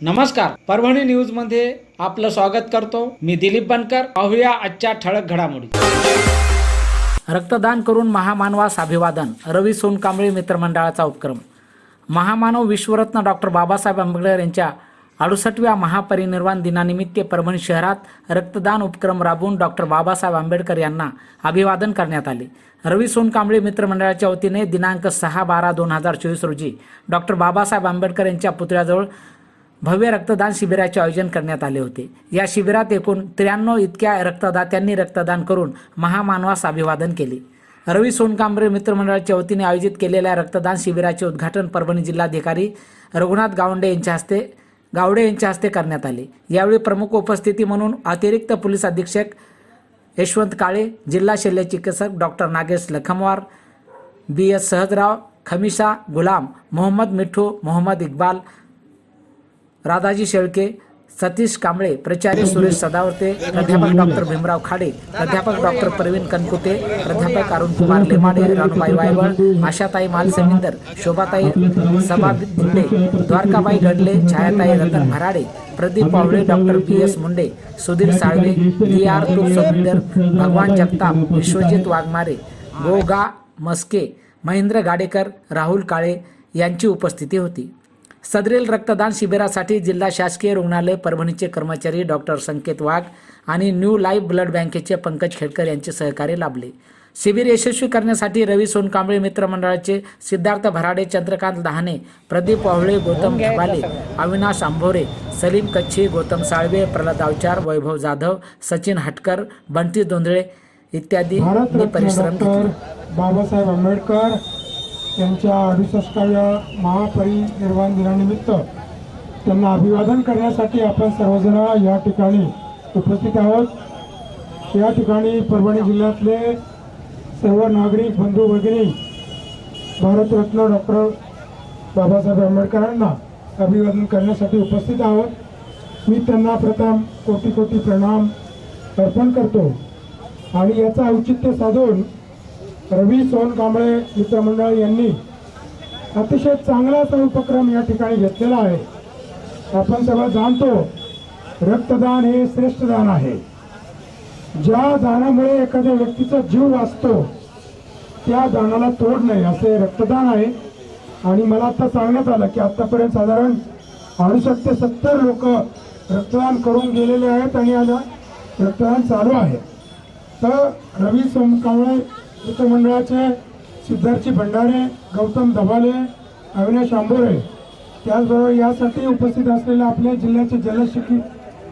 नमस्कार परभणी न्यूजमध्ये आपलं स्वागत करतो. मी दिलीप बनकर. पाहूया आजच्या ठळक घडामोडी. रक्तदान करून महामानवास अभिवादन रवी सोनकांबळे मित्रमंडळाचा उपक्रम. महामानव विश्वरत्न डॉक्टर बाबासाहेब आंबेडकर यांच्या अडुसष्टव्या महापरिनिर्वाण दिनानिमित्त परभणी शहरात रक्तदान उपक्रम राबवून डॉक्टर बाबासाहेब आंबेडकर यांना अभिवादन करण्यात आले. रवी सोनकांबळे मित्रमंडळाच्या वतीने दिनांक सहा बारा दोन हजार चोवीस रोजी डॉक्टर बाबासाहेब आंबेडकर यांच्या पुतळ्याजवळ भव्य रक्तदान शिबिराचे आयोजन करण्यात आले होते. या शिबिरात एकूण त्र्याण्णव इतक्या रक्तदात्यांनी रक्तदान करून महामानवास अभिवादन केले. रवी सोनकांबरे मित्रमंडळाच्या वतीने आयोजित केलेल्या रक्तदान शिबिराचे उद्घाटन परभणी जिल्हाधिकारी रघुनाथ गावंडे यांच्या हस्ते गावडे यांच्या हस्ते करण्यात आले. यावेळी प्रमुख उपस्थिती म्हणून अतिरिक्त पोलीस अधीक्षक यशवंत काळे जिल्हा शल्य चिकित्सक doctor Nagesh Lakhamwar B S Sahajrao Khamisha Gulam Mohammad Mithu Mohammad Iqbal Radhaji Shelke Satish Kamble प्राचार्य सुरेश सदावर्ते प्राध्यापक डॉक्टर भीमराव खाडे प्राध्यापक डॉक्टर प्रवीण कनकुते प्राध्यापक Arun Kumar Lemade Ranubai Wayval Ashatai Malsamindar Shobhatai Sabha Dinde Dwarkabai Gadle Chhayatai Ratan Bharade Pradeep Pawle doctor P S Munde Sudhir Salve D R two Somindar Bhagwan Jagtap Vishwajit Waghmare Goga Maske Mahendra Gadekar Rahul काळे यांची उपस्थिती होती. सदरील रक्तदान शिबिरासाठी जिल्हा शासकीय रुग्णालय परभणीचे कर्मचारी डॉक्टर संकेत वाघ आणि न्यू लाईफ ब्लड बँकेचे पंकज खेडकर यांचे सहकार्य लाभले. शिबिर यशस्वी करण्यासाठी रवी सोनकांबळे मित्रमंडळाचे सिद्धार्थ भराडे चंद्रकांत लहाने प्रदीप वावळे गौतम घबाले अविनाश आंभोरे सलीम कच्छी गौतम साळवे प्रल्हाद अवचार वैभव जाधव सचिन हटकर बंटी दोंदळे इत्यादी परिश्रम बाबासाहेब आंबेडकर त्यांच्या अडुसष्टाव्या महापरिनिर्वाण दिनानिमित्त त्यांना अभिवादन करण्यासाठी आपण सर्वजण या ठिकाणी उपस्थित आहोत. या ठिकाणी परभणी जिल्ह्यातले सर्व नागरिक बंधू भगिनी भारतरत्न डॉक्टर बाबासाहेब आंबेडकरांना अभिवादन करण्यासाठी उपस्थित आहोत. मी त्यांना प्रथम कोटी कोटी प्रणाम अर्पण करतो आणि याचा औचित्य साधून रवी सोनकांबळे मित्रमंडळ यांनी अतिशय चांगला असा उपक्रम या ठिकाणी घेतलेला आहे. आपण सगळं जाणतो रक्तदान हे श्रेष्ठ दान आहे. ज्या दानामुळे एखाद्या व्यक्तीचा जीव वाचतो त्या दानाला तोड नाही असे रक्तदान आहे. आणि मला आता सांगण्यात आलं की आतापर्यंत साधारण अडुसष्ट ते सत्तर लोक रक्तदान करून गेलेले आहेत आणि आता रक्तदान चालू आहे. तर रवी सोमकावळे मित्रमंडळाचे सिद्धार्थजी भंडारे गौतम धबाले अविनाश आंबोरे. त्याचबरोबर यासाठी उपस्थित असलेले आपल्या जिल्ह्याचे जलशिकी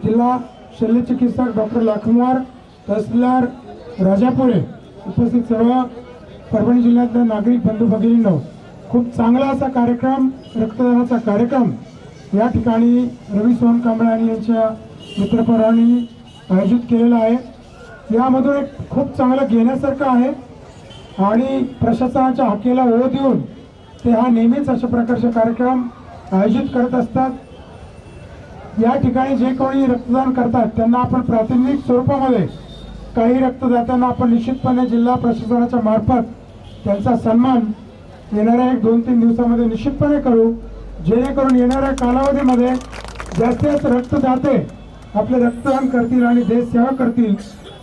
जिल्हा शल्यचिकित्सक डॉक्टर लाखनवार तहसीलदार राजापुरे उपस्थित सर्व परभणी जिल्ह्यातले नागरिक बंधू भगिनींनो खूप चांगला असा कार्यक्रम रक्तदानाचा कार्यक्रम. या ठिकाणी रवी सोनकांबळे आणि यांच्या मित्रपरांनी आयोजित केलेला आहे. यामधून एक खूप चांगलं घेण्यासारखं आहे. आणि प्रशासनाच्या हाकेला ओढ देऊन ते हा नेहमीच अशा प्रकारचे कार्यक्रम आयोजित करत असतात. या ठिकाणी जे कोणी रक्तदान करतात त्यांना आपण प्रातिनिधिक स्वरूपामध्ये काही रक्तदात्यांना आपण निश्चितपणे जिल्हा प्रशासनाच्या मार्फत त्यांचा सन्मान येणाऱ्या एक दोन तीन दिवसामध्ये निश्चितपणे करू. जेणेकरून येणाऱ्या कालावधीमध्ये जास्तीत जास्त रक्तदाते आपले रक्तदान करतील आणि देश सेवा करतील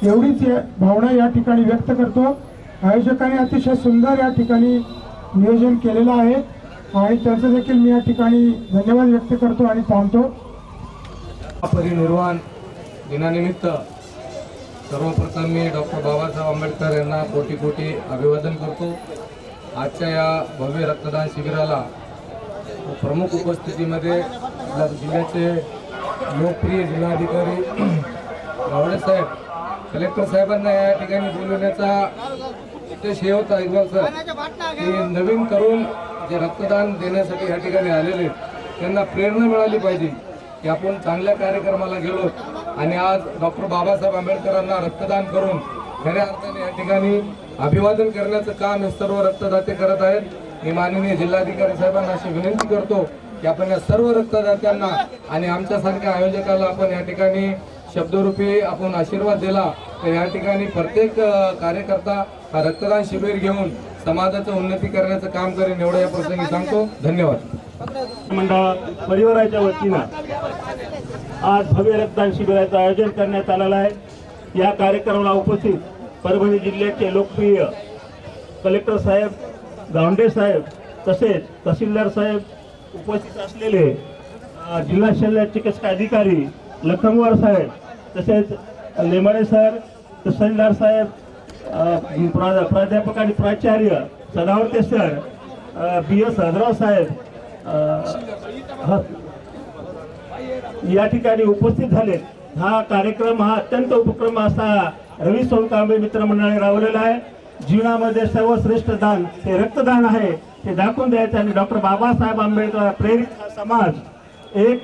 एवढीच या- भावना या ठिकाणी व्यक्त करतो. आयोजकांनी अतिशय सुंदर या ठिकाणी नियोजन केलेलं आहे. आणि त्याचं देखील मी या ठिकाणी धन्यवाद व्यक्त करतो आणि थांबतो परिनिर्वाण दिनानिमित्त सर्वप्रथम मी डॉक्टर बाबासाहेब आंबेडकर यांना कोटी कोटी अभिवादन करतो. आजच्या या भव्य रक्तदान शिबिराला प्रमुख उपस्थितीमध्ये जिल्ह्याचे लोकप्रिय जिल्हाधिकारी गावडे साहेब कलेक्टर साहेबांना या ठिकाणी बोलवण्याचा उद्देश हे होता इक्बाल सर की नवीन तरुण जे रक्तदान देण्यासाठी या ठिकाणी आलेले त्यांना प्रेरणा मिळाली पाहिजे की आपण चांगल्या कार्यक्रमाला गेलो आणि आज डॉक्टर बाबासाहेब आंबेडकरांना रक्तदान करून खऱ्या अर्थाने या ठिकाणी अभिवादन करण्याचं काम हे सर्व रक्तदाते करत आहेत. मी माननीय जिल्हाधिकारी साहेबांना अशी विनंती करतो की आपण या सर्व रक्तदात्यांना आणि आमच्यासारख्या आयोजकाला आपण या ठिकाणी शब्दरूपी आपण आशीर्वाद दिला तर या ठिकाणी प्रत्येक कार्यकर्ता हा रक्तदान शिबिर घेऊन समाजाचं उन्नती करण्याचं काम करेन एवढं या प्रसंगी सांगतो. धन्यवाद. मंडळ परिवाराच्या वतीनं आज भव्य रक्तदान शिबिराचं आयोजन करण्यात आलेलं आहे. या कार्यक्रमाला उपस्थित परभणी जिल्ह्याचे लोकप्रिय कलेक्टर साहेब गावंडे साहेब तसेच तहसीलदार साहेब उपस्थित असलेले जिल्हा शल्य चिकित्सा अधिकारी लखनवार साहेब तसेच लेमाडे सर तहसीलदार साहेब प्रा- प्राध्यापक आणि प्राचार्य Sadavarte sir B S Hajrao साहेब या ठिकाणी उपस्थित झाले. हा कार्यक्रम हा अत्यंत उपक्रम असा रवी सोनकांबे मित्रमंडळाने राबवलेला आहे. जीवनामध्ये सर्वश्रेष्ठ दान हे रक्तदान आहे ते दाखवून द्यायचं. आणि डॉक्टर बाबासाहेब आंबेडकर प्रेरित हा समाज एक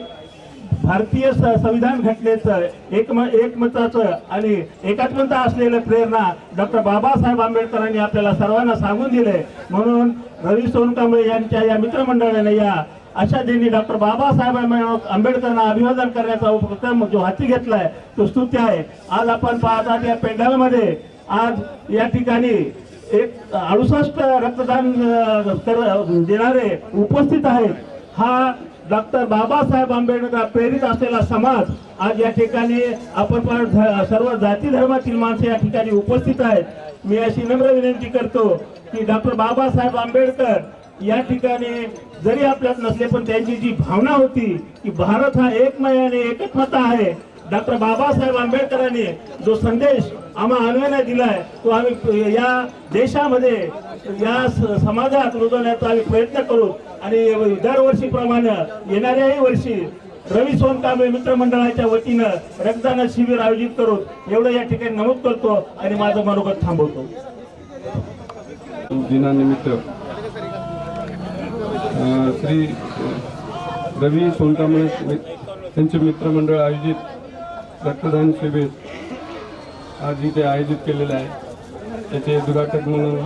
भारतीय स- संविधान घटनेचं एकम एकमताचं आणि एकात्मता असलेलं प्रेरणा डॉक्टर बाबासाहेब आंबेडकरांनी आपल्याला सर्वांना सांगून दिले. म्हणून रवी सोनकांबळे यांच्या या मित्रमंडळाने या अशा दिनी डॉक्टर बाबासाहेब आंबेडकरांना अभिवादन करण्याचा उपक्रम जो हाती घेतलाय तो स्तुत्य आहे. आज आपण पाहतात या पेंडालमध्ये आज या ठिकाणी एक अडुसष्ट रक्तदान कर- देणारे उपस्थित आहेत. हा डॉक्टर बाबासाहेब आंबेडकर प्रेरित असलेला समाज आज या ठिकाणी आपण ध- सर्व जाती धर्मातील माणसं या ठिकाणी उपस्थित आहेत. मी अशी नम्र विनंती करतो की डॉक्टर बाबासाहेब आंबेडकर या ठिकाणी जरी आपल्यात नसले पण त्यांची जी भावना होती की भारत हा एकमय आणि एकत्मता आहे डॉक्टर बाबासाहेब आंबेडकरांनी जो संदेश आम्हा अन्वयाने दिलाय तो आम्ही या देशामध्ये या समाजात रुजवण्याचा आम्ही प्रयत्न करू. आणि दरवर्षीप्रमाणे येणाऱ्याही वर्षी रवी सोनकांबळे मित्रमंडळाच्या वतीनं रक्तदान शिबिर आयोजित करू. एवढं या ठिकाणी नमूद करतो आणि माझं मनोगत थांबवतो. दिनानिमित्त श्री रवी सोनकांबळे त्यांचे मित्रमंडळ आयोजित रक्तदान शिबिर आज इथे आयोजित केलेलं आहे. त्याचे उद्घाटक म्हणून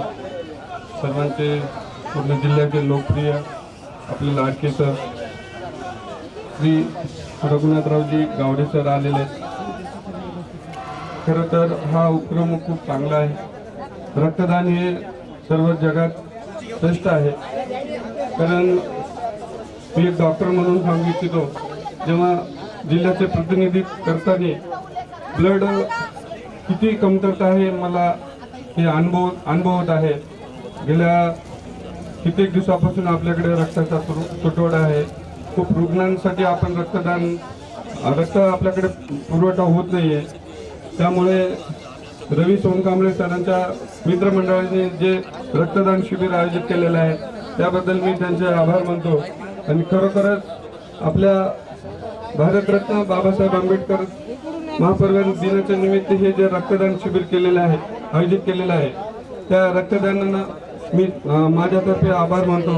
सर्वांचे पूर्ण जिल्ह्याचे लोकप्रिय आपले लाडके सर श्री रघुनाथरावजी गावडे सर आलेले आहेत. खरं तर हा उपक्रम खूप चांगला आहे. रक्तदान हे सर्व जगात श्रेष्ठ आहे. कारण मी एक डॉक्टर म्हणून सांगू इच्छितो जेव्हा जिल्ह्याचे प्रतिनिधित्व करताना ब्लड किती कमतरता आहे मला हे अनुभव अनुभवत आहे. गेल्या कित्येक दिवसापासून आपल्याकडे रक्ताचा तुटवडा आहे. खूप रुग्णांसाठी आपण रक्तदान रक्त आपल्याकडे पुरवठा होत नाही आहे त्यामुळे रवी सोनकांबळे सरांच्या मित्रमंडळाने जे रक्तदान शिबिर आयोजित केलेलं आहे त्याबद्दल मी त्यांचे आभार मानतो. आणि खरोखरच आपल्या भारतरत्न बाबासाहेब आंबेडकर महापरिवार दिनाच्या निमित्त हे जे रक्तदान शिबिर केलेलं आहे आयोजित केलेलं आहे त्या रक्तदानांना मी माझ्यातर्फे आभार मानतो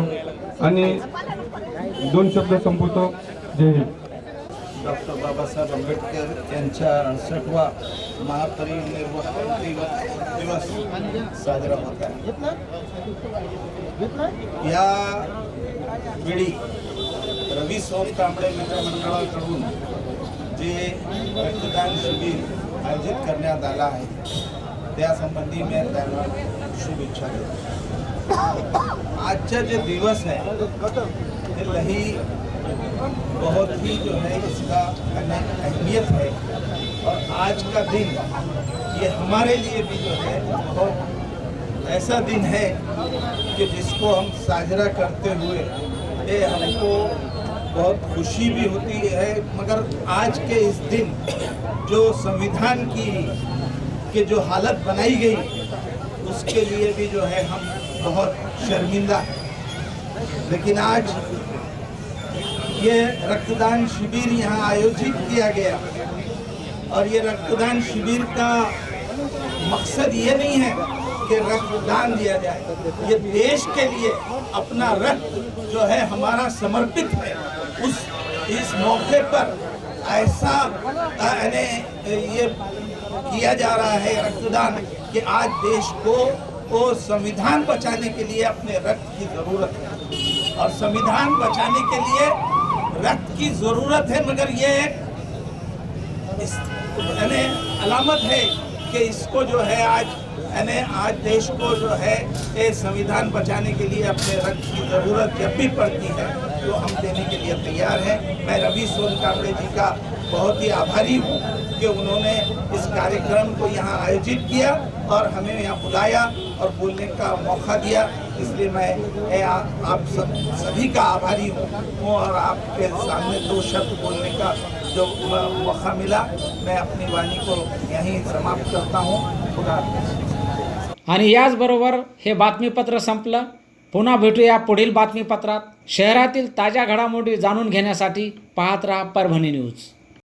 आणि दोन शब्द संपवतो. जय हिंद. डॉक्टर बाबासाहेब आंबेडकर यांच्या अडसठवा महापरिनिर्वाण दिवस दिवस साजरा होत आहे. या वेळी रवी सोन कांबळे मित्रमंडळाकडून जे रक्तदान शिबिर आयोजित करण्यात आलं आहे, त्यासंबंधी मी त्यांना शुभेच्छा जे दिवस है लही बहुत ही जो है इसका अहम- अहमियत है और आज का दिन, ये हमारे लिए भी जो है बहुत ऐसा दिन है कि जिसको हम साझरा करते हुए, ये हमको बहुत खुशी भी होती है, मगर आज के इस दिन जो संविधान की, के जो हालत बनाई गई, उसके लिए भी जो है हम बहुत शर्मिंदा हैं। लेकिन आज ये रक्तदान शिविर यहाँ आयोजित किया गया, और ये रक्तदान शिविर का मकसद ये नहीं है कि रक्तदान दिया जाए, ये देश के लिए अपना रक्त जो है हमारा समर्पित है। उस, इस मौके पर ऐसा ये किया जा रहा है रक्तदान कि आज देश को संविधान बचाने के लिए अपने रक्त की ज़रूरत है। और संविधान बचाने के लिए रक्त की ज़रूरत है, मगर ये एक अलामत है कि इसको जो है आज यानी आज देश को जो है, ये संविधान बचाने के लिए अपने रक्त की ज़रूरत जब भी पड़ती है तो हम देने के लिए तैयार हैं। मैं रवि सोन कांबड़े जी का बहुत ही आभारी हूँ। कि उन्होंने इस कार्यक्रम को यहाँ आयोजित किया और हमें यहाँ बुलाया और बोलने का मौका दिया। इसलिए मैं आ- आप सब सभी का आभारी हूँ। और आपके सामने दो शब्द बोलने का जो मौका मिला मैं अपनी वाणी को यहीं समाप्त करता हूँ। खुदा हाफिज़। आणि याचबरोबर हे बातमीपत्र संपलं. पुन्हा भेटूया पुढील बातमीपत्रात. शहरातील ताज्या घडामोडी जाणून घेण्यासाठी पाहत राहा परभणी न्यूज.